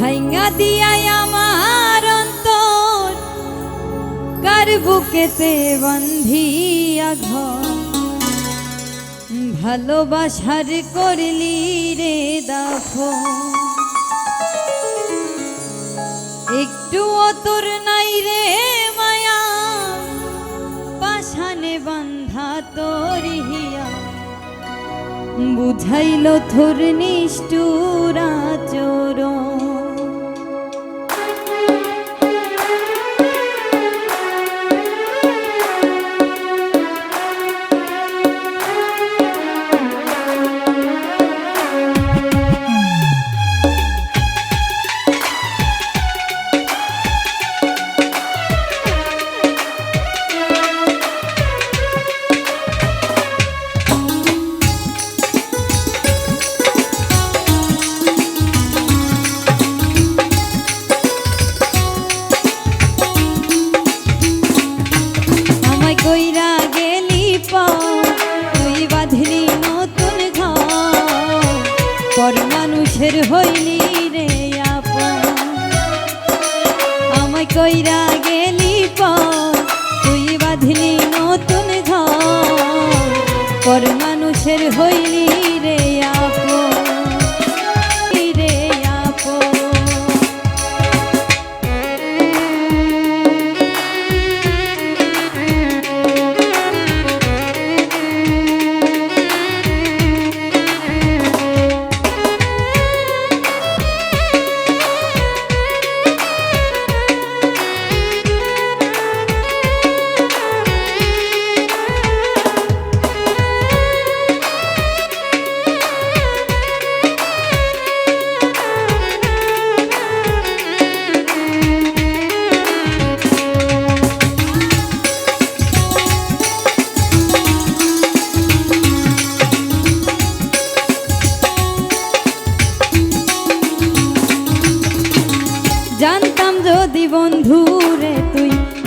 ভাইঙ্গা দিয়াই আমার অন্তর। কার বুকেতে বন্ধিয়া ঘর? ভালোবাসার করলি রে দাফো একটু অতর নাই রে মায়া পাশানে বান্ধা তোরিয়া বুঝাইল থোর নিষ্ঠুরা চোরণ। মানুষের হইলি রে আমায় কইরা গেলি তুই বাঁধলি নতুন ঘর। মানুষের হইলি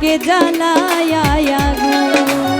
বুকে জ্বালায়া ছিন্ন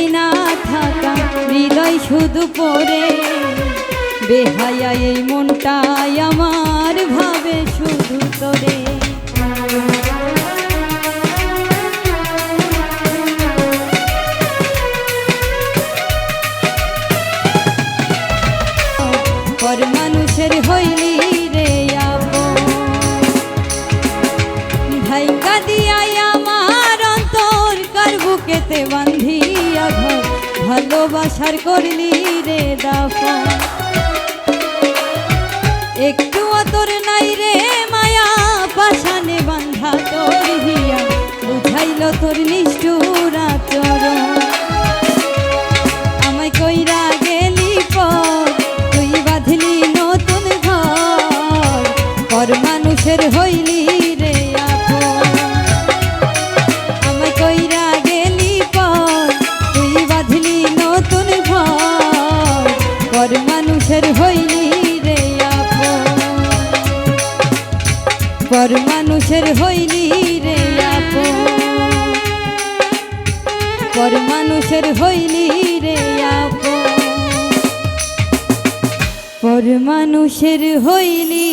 যাই না থাকা হৃদয় শুধু পড়ে। বেহায়া এই মনটাই আমার ভাবে শুধু তোরে। পর মানুষের হইলি ভালোবাসার করলি রে দাফা। একটু অতর নাই রে মায়া পাশানে বান্ধা তোর হিয়া বুঝাইল তোর নিষ্ঠুরা আচরণ। মানুষের হইলি রে আপন। পর মানুষের হইলি রে আপন। পর মানুষের হইলি